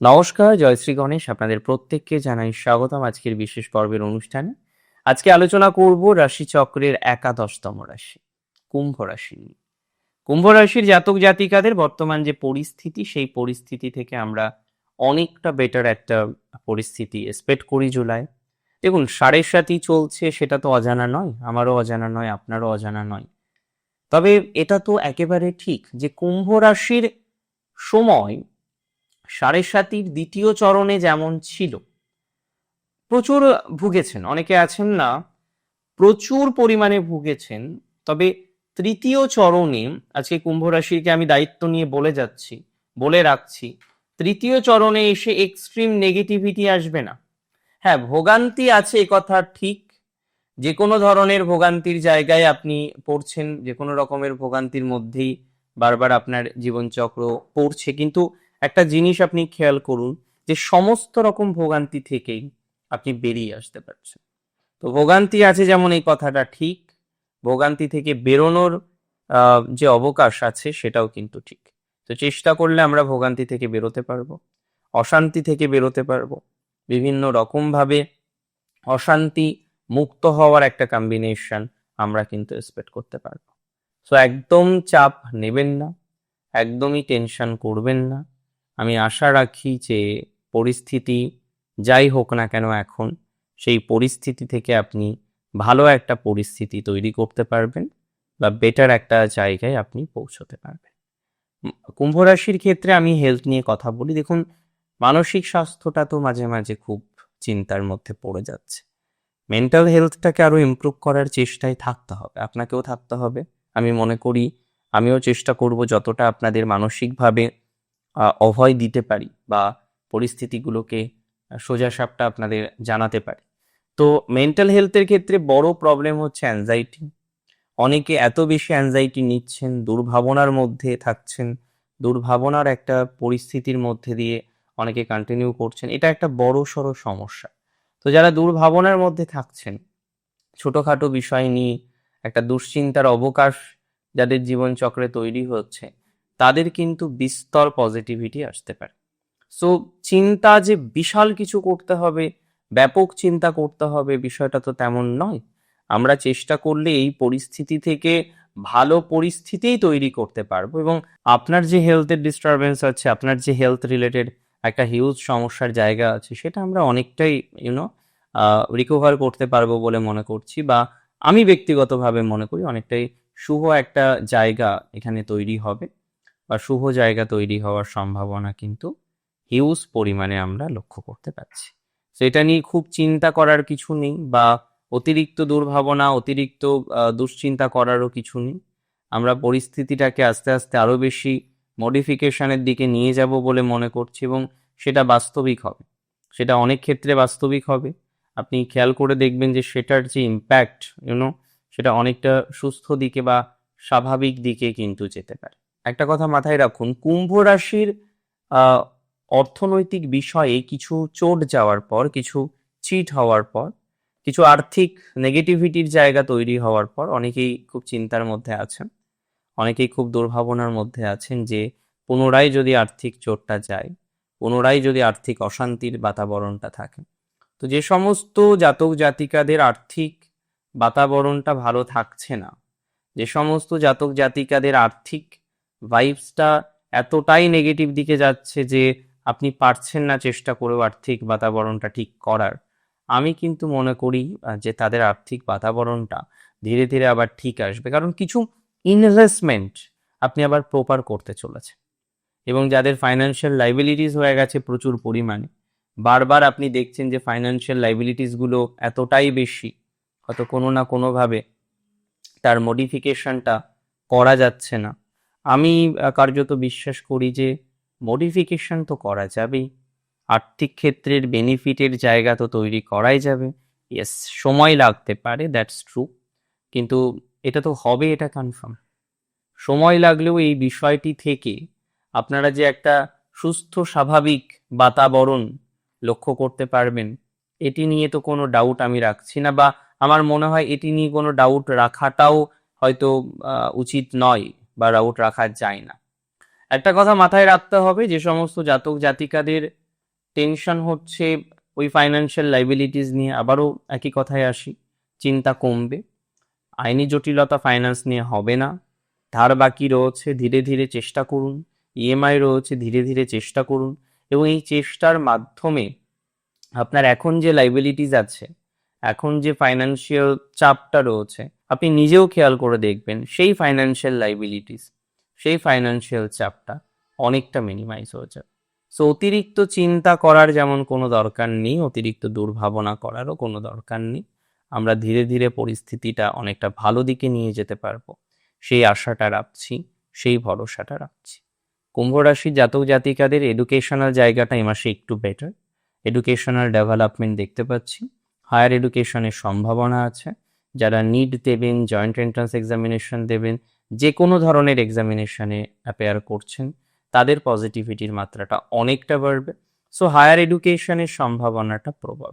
নমস্কার জয়শ্রী গণেশ। আপনাদের প্রত্যেককে জানাই স্বাগতম আজকের বিশেষ পর্বের অনুষ্ঠানে। আজকে আলোচনা করব রাশিচক্রের একাদশতম রাশি, কুম্ভ রাশি নিয়ে। কুম্ভ রাশির জাতক জাতিকাদের বর্তমান যে পরিস্থিতি, সেই পরিস্থিতি থেকে আমরা অনেকটা বেটার একটা পরিস্থিতি এক্সপেক্ট করি জুলাই। দেখুন, সাড়ে সাতই চলছে, সেটা তো অজানা নয়, আমারও অজানা নয়, আপনারও অজানা নয়। তবে এটা তো একেবারে ঠিক যে কুম্ভ রাশির সময় সাড়ে সাতির দ্বিতীয় চরণে যেমন ছিল। প্রচুর ভুগেছেন, অনেকে আছেন না, প্রচুর পরিমাণে ভুগেছেন, তবে তৃতীয় চরণে, আজকে কুম্ভ রাশিকে আমি দায়িত্ব নিয়ে বলে যাচ্ছি, বলে রাখছি, তৃতীয় চরণে এসে এক্সট্রিম নেগেটিভিটি আসবে না। হ্যাঁ ভোগান্তি আছে কথা ঠিক যে কোনো ধরনের ভোগান্তির জায়গায় আপনি পড়ছেন যে কোনো রকমের ভোগান্তির মধ্যেই বারবার আপনার জীবনচক্র পড়ছে, কিন্তু একটা জিনিস আপনি খেয়াল করুন যে সমস্ত রকম ভোগান্তি থেকেই আপনি বেরিয়ে আসতে পারছেন। তো ভোগান্তি আছে যেমন এই কথাটা ঠিক, ভোগান্তি থেকে বেরোনোর যে অবকাশ আছে সেটাও কিন্তু ঠিক। তো চেষ্টা করলে আমরা ভোগান্তি থেকে বেরোতে পারব, অশান্তি থেকে বেরোতে পারব, বিভিন্ন রকমভাবে অশান্তি মুক্ত হওয়ার একটা কম্বিনেশন আমরা কিন্তু এক্সপেক্ট করতে পারব। সো একদম চাপ নেবেন না, একদমই টেনশন করবেন না। আমি আশা রাখি যে পরিস্থিতি যাই হোক না কেন এখন, সেই পরিস্থিতি থেকে আপনি ভালো একটা পরিস্থিতি তৈরি করতে পারবেন বা বেটার একটা জায়গায় আপনি পৌঁছতে পারবেন। কুম্ভ রাশির ক্ষেত্রে আমি হেলথ নিয়ে কথা বলি। দেখুন, মানসিক স্বাস্থ্যটা তো মাঝে মাঝে খুব চিন্তার মধ্যে পড়ে যাচ্ছে। মেন্টাল হেলথটাকে আরও ইমপ্রুভ করার চেষ্টায় থাকতে হবে। আপনাকেও থাকতে হবে। আমি মনে করি, আমিও চেষ্টা করব যতটা আপনাদের মানসিকভাবে অভয় দিতে পারি বা পরিস্থিতিগুলোকে সোজাসাপটা আপনাদের জানাতে পারি। তো মেন্টাল হেলথের ক্ষেত্রে বড় প্রবলেম হচ্ছে অ্যাংজাইটি অনেকে এত বেশি অ্যাংজাইটি নিচ্ছেন, দুর্ভাবনার মধ্যে থাকছেন, দুর্ভাবনার একটা পরিস্থিতির মধ্যে দিয়ে অনেকে কন্টিনিউ করছেন। এটা একটা বড় সড়ো সমস্যা। তো যারা দুর্ভাবনার মধ্যে থাকছেন, ছোটোখাটো বিষয় নিয়ে একটা দুশ্চিন্তার অবকাশ যাদের জীবনচক্রে তৈরি হচ্ছে তাদের কিন্তু বিস্তর পজিটিভিটি আসতে পারে। সো চিন্তা যে বিশাল কিছু করতে হবে, ব্যাপক চিন্তা করতে হবে, বিষয়টা তো তেমন নয়। আমরা চেষ্টা করলে এই পরিস্থিতি থেকে ভালো পরিস্থিতিই তৈরি করতে পারব এবং আপনার যে হেলথের ডিস্টারবেন্স আছে, আপনার যে হেলথ রিলেটেড একটা হিউজ সমস্যার জায়গা আছে, সেটা আমরা অনেকটাই ইউনো রিকভার করতে পারব বলে মনে করছি বা আমি ব্যক্তিগতভাবে মনে করি অনেকটাই শুভ একটা জায়গা এখানে তৈরি হবে। বা শুভ জায়গা তৈরি হওয়ার সম্ভাবনা কিন্তু হিউজ পরিমাণে আমরা লক্ষ্য করতে পারছি। এটা নিয়ে খুব চিন্তা করার কিছু নেই বা অতিরিক্ত দুর্ভাবনা, অতিরিক্ত দুশ্চিন্তা করারও কিছু নেই। আমরা পরিস্থিতিটাকে আস্তে আস্তে আরও বেশি মডিফিকেশনের দিকে নিয়ে যাব বলে মনে করছি এবং সেটা বাস্তবিক হবে। সেটা অনেক ক্ষেত্রে বাস্তবিক হবে। আপনি খেয়াল করে দেখবেন যে সেটার যে ইম্প্যাক্ট ইউনো সেটা অনেকটা সুস্থ দিকে বা স্বাভাবিক দিকে কিন্তু যেতে পারে। একটা কথা মাথায় রাখুন, কুম্ভ রাশির অর্থনৈতিক বিষয়ে কিছু চোট যাওয়ার পর, কিছু চিট হওয়ার পর, কিছু আর্থিক নেগেটিভিটির জায়গা তৈরি হওয়ার পর অনেকেই খুব চিন্তার মধ্যে আছেন। অনেকেই খুব দুর্ভাবনার মধ্যে আছেন যে পুনরায় যদি আর্থিক চোটটা যায়, পুনরায় যদি আর্থিক অশান্তির বাতাবরণটা থাকে, তো যে সমস্ত জাতক জাতিকাদের আর্থিক বাতাবরণটা ভালো থাকছে না, যে সমস্ত জাতক জাতিকাদের আর্থিক ভাইবসটা এতটাই নেগেটিভ দিকে যাচ্ছে যে আপনি পারছেন না চেষ্টা করেও আর্থিক বাতাবরণটা ঠিক করার। আমি কিন্তু মনে করি যে তাদের আর্থিক বাতাবরণটা ধীরে ধীরে আবার ঠিক আসবে। কারণ কিছু ইনভেস্টমেন্ট আপনি আবার প্রপার করতে চলেছেন। এবং যাদের ফাইন্যান্সিয়াল লাইবিলিটিস হয়ে গেছে প্রচুর পরিমাণে, বারবার আপনি দেখছেন যে ফাইন্যান্সিয়াল লাইবিলিটিসগুলো এতটাই বেশি, হয়তো কোনো না কোনোভাবে তার মডিফিকেশনটা করা যাচ্ছে না। আমি কার্যত বিশ্বাস করি যে মডিফিকেশন তো করা যাবেই। আর্থিক ক্ষেত্রের বেনিফিটের জায়গা তো তৈরি করাই যাবে। ইয়েস সময় লাগতে পারে দ্যাটস ট্রু কিন্তু এটা তো হবে, এটা কনফার্ম সময় লাগলেও এই বিষয়টি থেকে আপনারা যে একটা সুস্থ, স্বাভাবিক বাতাবরণ লক্ষ্য করতে পারবেন, এটি নিয়ে তো কোনো ডাউট আমি রাখছি না, বা আমার মনে হয় এটি নিয়ে কোনো ডাউট রাখাটাও হয়তো উচিত নয়। বা রাউট রাখা যায় না। একটা কথা মাথায় রাখতে হবে যে, সমস্ত জাতক জাতিকাদের টেনশন হচ্ছে ওই ফাইন্যান্সিয়াল লাইবিলিটিস নিয়ে। আবারও একই কথায় আসি, চিন্তা কমবে। আইনি জটিলতা ফাইন্যান্স নিয়ে হবে না। ধার বাকি রয়েছে, ধীরে ধীরে চেষ্টা করুন। ইএমআই রয়েছে, ধীরে ধীরে চেষ্টা করুন। এবং এই চেষ্টার মাধ্যমে আপনার এখন যে লাইবিলিটিস আছে, এখন যে ফাইন্যান্সিয়াল চাপটা রয়েছে আপনি নিজেও খেয়াল করে দেখবেন সেই ফাইন্যান্সিয়াল লাইবিলিটিস সেই ফাইন্যান্সিয়াল চাপটা অনেকটা মিনিমাইজ হয়ে যাবে। সো অতিরিক্ত চিন্তা করার যেমন কোনো দরকার নেই, অতিরিক্ত দুর্ভাবনা করারও কোনো দরকার নেই। আমরা ধীরে ধীরে পরিস্থিতিটা অনেকটা ভালো দিকে নিয়ে যেতে পারব। সেই আশাটা রাখছি, সেই ভরসাটা রাখছি। কুম্ভ রাশির জাতক জাতিকাদের এডুকেশনাল জায়গাটা এই মাসে একটু বেটার এডুকেশনাল ডেভেলপমেন্ট দেখতে পাচ্ছি। হায়ার এডুকেশনের সম্ভাবনা আছে। যারা নিট দেবেন জয়েন্ট এন্ট্রান্স এক্সামিনেশন দেবেন যে কোনো ধরনের এক্সামিনেশনে অ্যাপেয়ার করছেন, তাদের পজিটিভিটির মাত্রাটা অনেকটা বাড়বে। সো হায়ার এডুকেশনের সম্ভাবনাটা প্রবল।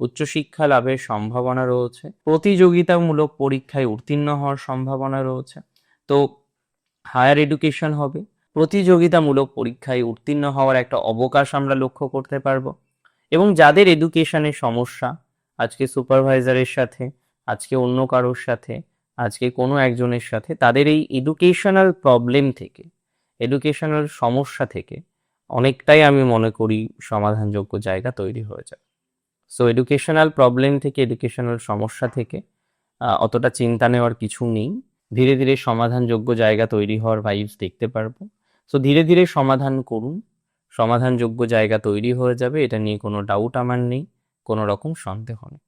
উচ্চশিক্ষা লাভের সম্ভাবনা রয়েছে। প্রতিযোগিতামূলক পরীক্ষায় উত্তীর্ণ হওয়ার সম্ভাবনা রয়েছে। তো হায়ার এডুকেশন হবে। প্রতিযোগিতামূলক পরীক্ষায় উত্তীর্ণ হওয়ার একটা অবকাশ আমরা লক্ষ্য করতে পারব। এবং যাদের এডুকেশনের সমস্যা, আজকে সুপারভাইজারের সাথে আজকে অন্য কারোর সাথে, আজকে কোনো একজনের সাথে, তাদের এই এডুকেশনাল প্রবলেম থেকে এডুকেশনাল সমস্যা থেকে অনেকটাই আমি মনে করি সমাধানযোগ্য জায়গা তৈরি হয়ে যায়। সো এডুকেশনাল প্রবলেম থেকে এডুকেশনাল সমস্যা থেকে অতটা চিন্তা নেওয়ার কিছু নেই। ধীরে ধীরে সমাধানযোগ্য জায়গা তৈরি হওয়ার ভাইবস দেখতে পারব। সো ধীরে ধীরে সমাধান করুন। সমাধানযোগ্য জায়গা তৈরি হয়ে যাবে, এটা নিয়ে কোনো ডাউট আমার নেই, কোনো রকম সন্দেহ নেই।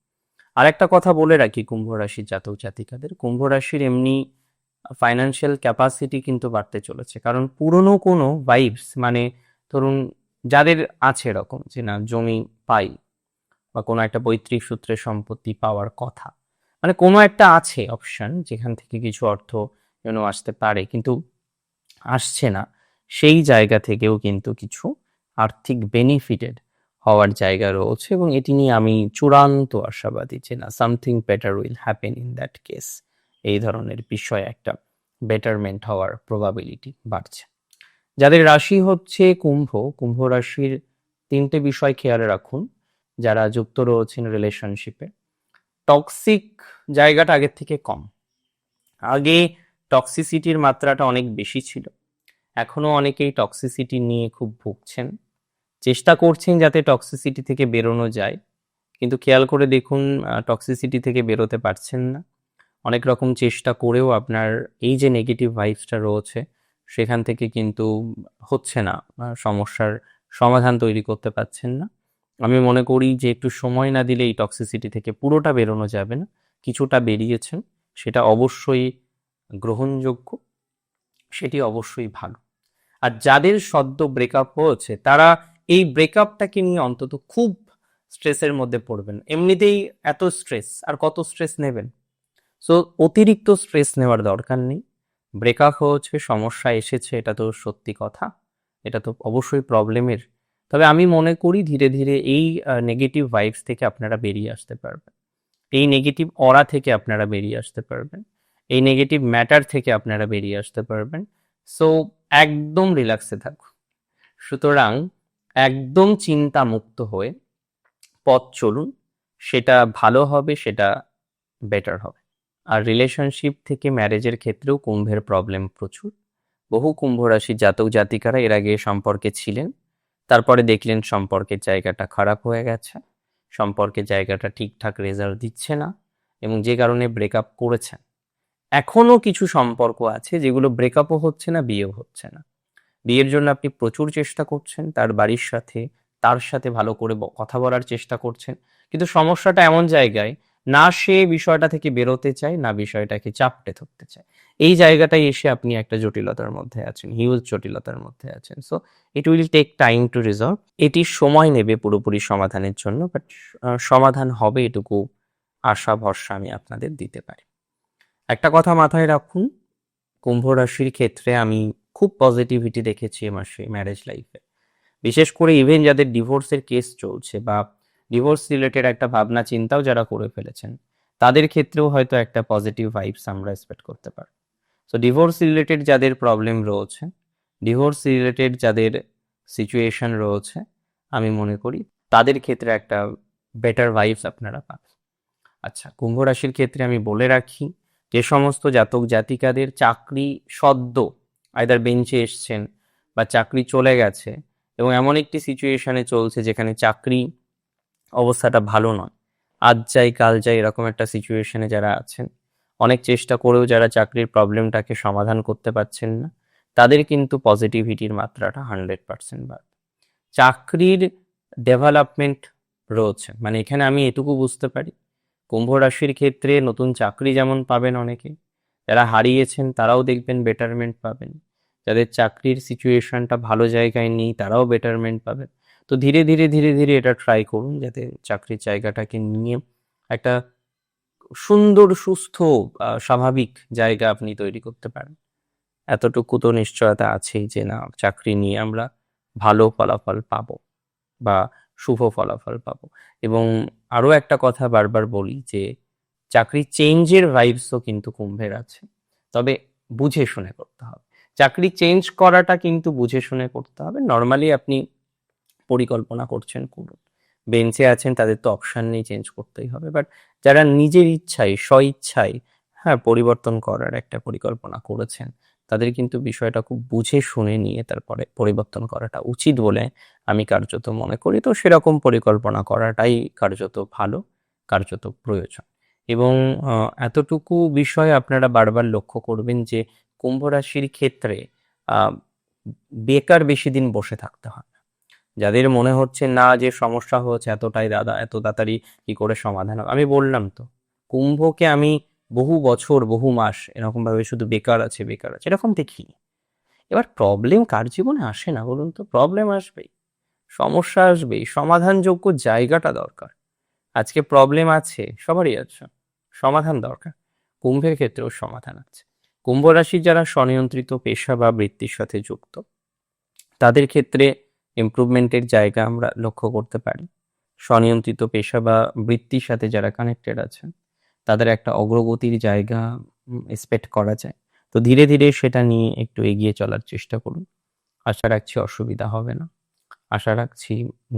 আর একটা কথা বলে রাখি কুম্ভ রাশির জাতক জাতিকাদের। কুম্ভ রাশির এমনি ফাইন্যান্সিয়াল ক্যাপাসিটি কিন্তু বাড়তে চলেছে। কারণ পুরনো কোনো ভাইবস মানে ধরুন যাদের আছে এরকম যে না, জমি পাই বা কোনো একটা পৈতৃক সূত্রে সম্পত্তি পাওয়ার কথা। মানে কোনো একটা আছে অপশন যেখান থেকে কিছু অর্থ যেন আসতে পারে কিন্তু আসছে না। সেই জায়গা থেকেও কিন্তু কিছু আর্থিক বেনিফিটেড হওয়ার জায়গা রয়েছে এবং এটি নিয়ে আমি চূড়ান্ত আশাবাদী যে না something better will happen in that case এই ধরনের বিষয়ে একটা বেটারমেন্ট হওয়ার প্রবাবিলিটি বাড়ছে। যাদের রাশি হচ্ছে কুম্ভ কুম্ভ রাশির তিনটে বিষয় খেয়াল রাখুন, যারা যুক্ত রয়েছেন রিলেশনশিপে টক্সিক জায়গাটা আগের থেকে কম। আগে টক্সিসিটির মাত্রাটা অনেক বেশি ছিল। এখনও অনেকেই টক্সিসিটি নিয়ে খুব ভুগছেন। চেষ্টা করছেন যাতে টক্সিসিটি থেকে বেরোনো যায়, কিন্তু খেয়াল করে দেখুন টক্সিসিটি থেকে বেরোতে পারছেন না। অনেক রকম চেষ্টা করেও আপনার এই যে নেগেটিভ ভাইবসটা রয়েছে, সেখান থেকে কিন্তু হচ্ছে না সমস্যার সমাধান তৈরি করতে পারছেন না। আমি মনে করি যে একটু সময় না দিলে এই টক্সিসিটি থেকে পুরোটা বেরোনো যাবে না, কিছুটা বেরিয়েছেন, সেটা অবশ্যই গ্রহণযোগ্য, সেটি অবশ্যই ভালো। আর যাদের সদ্য ব্রেকআপ হয়েছে, তারা এই ব্রেকআপটাকে নিয়ে অন্তত খুব স্ট্রেসের মধ্যে পড়বেন। এমনিতেই এত স্ট্রেস আর কত স্ট্রেস নেবেন? সো অতিরিক্ত স্ট্রেস নেওয়ার দরকার নেই। ব্রেকআপ হয়েছে সমস্যা এসেছে, এটা তো সত্যি কথা। এটা তো অবশ্যই প্রবলেমের তবে আমি মনে করি ধীরে ধীরে এই নেগেটিভ ভাইবস থেকে আপনারা বেরিয়ে আসতে পারবেন। এই নেগেটিভ অরা থেকে আপনারা বেরিয়ে আসতে পারবেন। এই নেগেটিভ ম্যাটার থেকে আপনারা বেরিয়ে আসতে পারবেন। সো একদম রিল্যাক্সে থাকুন। সুতরাং একদম চিন্তা মুক্ত হয়ে পথ চলুন। সেটা ভালো হবে, সেটা বেটার হবে। আর রিলেশনশিপ থেকে ম্যারেজের ক্ষেত্রেও কুম্ভের প্রবলেম প্রচুর। বহু কুম্ভ রাশির জাতক জাতিকারা এর আগে সম্পর্কে ছিলেন। তারপরে দেখলেন সম্পর্কের জায়গাটা খারাপ হয়ে গেছে। সম্পর্কের জায়গাটা ঠিকঠাক রেজাল্ট দিচ্ছে না এবং যে কারণে ব্রেকআপ করেছেন। এখনও কিছু সম্পর্ক আছে যেগুলো ব্রেকআপও হচ্ছে না, বিয়েও হচ্ছে না। বিয়ের জন্য আপনি প্রচুর চেষ্টা করছেন, তার বাড়ির সাথে, তার সাথে ভালো করে কথা বলার চেষ্টা করছেন। কিন্তু সমস্যাটা এমন জায়গায়, না সে বিষয়টা থেকে বেরোতে চায়, না বিষয়টাকে চাপটে ধরতে চায়। এই জায়গাটায় এসে আপনি একটা জটিলতার মধ্যে আছেন হিউজ জটিলতার মধ্যে আছেন। So it will take time to resolve এটি সময় নেবে পুরোপুরি সমাধানের জন্য বাট সমাধান হবে এটুকু আশা, ভরসা আমি আপনাদের দিতে পারি। একটা কথা মাথায় রাখুন, কুম্ভ রাশির ক্ষেত্রে আমি খুব পজিটিভিটি দেখেছি আমার সেই ম্যারেজ লাইফে বিশেষ করে ইভেন যাদের ডিভোর্সের কেস চলছে বা ডিভোর্স রিলেটেড একটা ভাবনা, চিন্তাও যারা করে ফেলেছেন, তাদের ক্ষেত্রেও হয়তো একটা পজিটিভ ভাইবস আমরা এক্সপেক্ট করতে পারি সো ডিভোর্স রিলেটেড যাদের প্রবলেম রয়েছে ডিভোর্স রিলেটেড যাদের সিচুয়েশন রয়েছে, আমি মনে করি তাদের ক্ষেত্রে একটা বেটার ভাইবস আপনারা পাবেন। আচ্ছা কুম্ভ রাশির ক্ষেত্রে আমি বলে রাখি, যে সমস্ত জাতক জাতিকাদের চাকরি সদ্য আইদার বেঞ্চে এসছেন বা চাকরি চলে গেছে এবং এমন একটি সিচুয়েশনে চলছে যেখানে চাকরি অবস্থাটা ভালো নয়। আজ যাই, কাল যাই এরকম একটা সিচুয়েশনে যারা আছেন, অনেক চেষ্টা করেও যারা চাকরির প্রবলেমটাকে সমাধান করতে পারছেন না, তাদের কিন্তু পজিটিভিটির মাত্রাটা হান্ড্রেড পার্সেন্ট বাড়বে চাকরির ডেভেলপমেন্ট রয়েছে মানে এখানে আমি এটুকু বুঝতে পারি, কুম্ভ রাশির ক্ষেত্রে নতুন চাকরি যেমন পাবেন অনেকে যারা হারিয়েছেন তারাও দেখবেন বেটারমেন্ট পাবেন। যাদের চাকরির সিচুয়েশনটা ভালো জায়গায় নেই তারাও বেটারমেন্ট পাবেন। তো ধীরে ধীরে ধীরে ধীরে এটা ট্রাই করুন যাতে চাকরির জায়গাটাকে নিয়ে একটা সুন্দর, সুস্থ স্বাভাবিক জায়গা আপনি তৈরি করতে পারেন। এতটুকু তো নিশ্চয়তা আছেই যে না, চাকরি নিয়ে আমরা ভালো ফলাফল পাবো বা শুভ ফলাফল পাবো। এবং আরও একটা কথা বারবার বলি যে চাকরি চেঞ্জের ভাইবসও কিন্তু কুম্ভের আছে। তবে বুঝে শুনে করতে হবে। চাকরি চেঞ্জ করাটা কিন্তু বুঝে শুনে করতে হবে। নর্মালি আপনি পরিকল্পনা করছেন, করুন। বেঞ্চে আছেন, তাদের তো অপশান নেই চেঞ্জ করতেই হবে। বাট যারা নিজের ইচ্ছায় স্ব ইচ্ছায় হ্যাঁ পরিবর্তন করার একটা পরিকল্পনা করেছেন, তাদের কিন্তু বিষয়টা খুব বুঝে শুনে নিয়ে তারপরে পরিবর্তন করাটা উচিত বলে আমি কার্যত মনে করি। তো সেরকম পরিকল্পনা করাটাই কার্যত ভালো, কার্যত প্রয়োজন। এবং এতটুকু বিষয় আপনারা বারবার লক্ষ্য করবেন যে কুম্ভ রাশির ক্ষেত্রে বেকার বেশি দিন বসে থাকতে হয় যাদের মনে হচ্ছে, না, যে সমস্যা হচ্ছে এতটাই দাদা, এত তাড়াতাড়ি কি করে সমাধান হবে? আমি বললাম তো, কুম্ভকে আমি বহু বছর, বহু মাস এরকম ভাবে শুধু বেকার আছে বেকার আছে, এরকম দেখি এবার প্রবলেম কার জীবনে আসে না বলুন তো? প্রবলেম আসবেই। সমস্যা আসবেই। সমাধানযোগ্য জায়গাটা দরকার। আজকে প্রবলেম আছে, সবারই আছে। সমাধান দরকার। কুম্ভের ক্ষেত্রেও সমাধান আছে। কুম্ভ রাশির যারা স্বনিয়ন্ত্রিত পেশা বা বৃত্তির সাথে যুক্ত, তাদের ক্ষেত্রে ইমপ্রুভমেন্টের জায়গা আমরা লক্ষ্য করতে পারি। স্বনিয়ন্ত্রিত পেশা বা বৃত্তির সাথে যারা কানেক্টেড আছেন, তাদের একটা অগ্রগতির জায়গা এক্সপেক্ট করা যায়। তো ধীরে ধীরে সেটা নিয়ে একটু এগিয়ে চলার চেষ্টা করুন। আশা রাখছি অসুবিধা হবে না। আশা রাখছি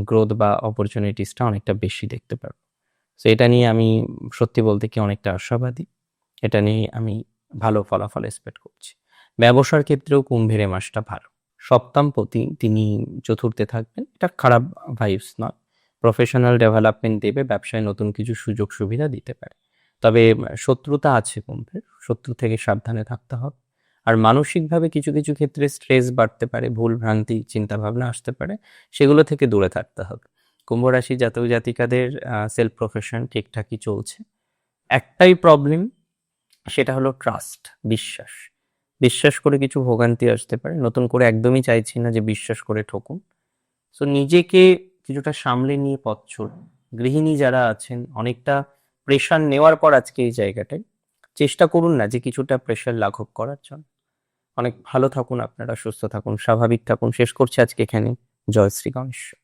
গ্রোথ বা অপরচুনিটিসটা অনেকটা বেশি দেখতে পারব তো এটা নিয়ে আমি সত্যি বলতে কি অনেকটা আশাবাদী। এটা নিয়ে আমি ভালো ফলাফল এক্সপেক্ট করছি। ব্যবসার ক্ষেত্রেও কুম্ভের মাসটা ভালো? সপ্তমপতি তিনি চতুর্থে থাকবেন। এটা খারাপ ভাইবস নয়। প্রফেশনাল ডেভেলপমেন্ট দেবে, ব্যবসায় নতুন কিছু সুযোগ সুবিধা দিতে পারে। তবে, শত্রুতা আছে কুম্ভের শত্রু থেকে সাবধানে থাকতে হবে। আর মানসিকভাবে কিছু কিছু ক্ষেত্রে স্ট্রেস বাড়তে পারে, ভুল ভ্রান্তি চিন্তা ভাবনা আসতে পারে। সেগুলো থেকে দূরে থাকতে হবে। কুম্ভ রাশি জাতক জাতিকাদের সেলফ প্রফেশন ঠিকঠাকই চলছে। একটাই প্রবলেম সেটা হলো ট্রাস্ট বিশ্বাস। বিশ্বাস করে কিছু ভোগান্তি আসতে পারে। নতুন করে একদমই চাইছি না যে বিশ্বাস করে ঠকুন। সো নিজেকে কিছুটা সামলে নিয়ে পথ চলুন। গৃহিণী যারা আছেন, অনেকটা প্রেশার নেওয়ার পর আজকে এই জায়গাটায়, চেষ্টা করুন না যে কিছুটা প্রেশার লাঘব করার জন্য। অনেক ভালো থাকুন আপনারা, সুস্থ থাকুন, স্বাভাবিক থাকুন। শেষ করছি আজকে এখানে। জয় শ্রী গণেশ।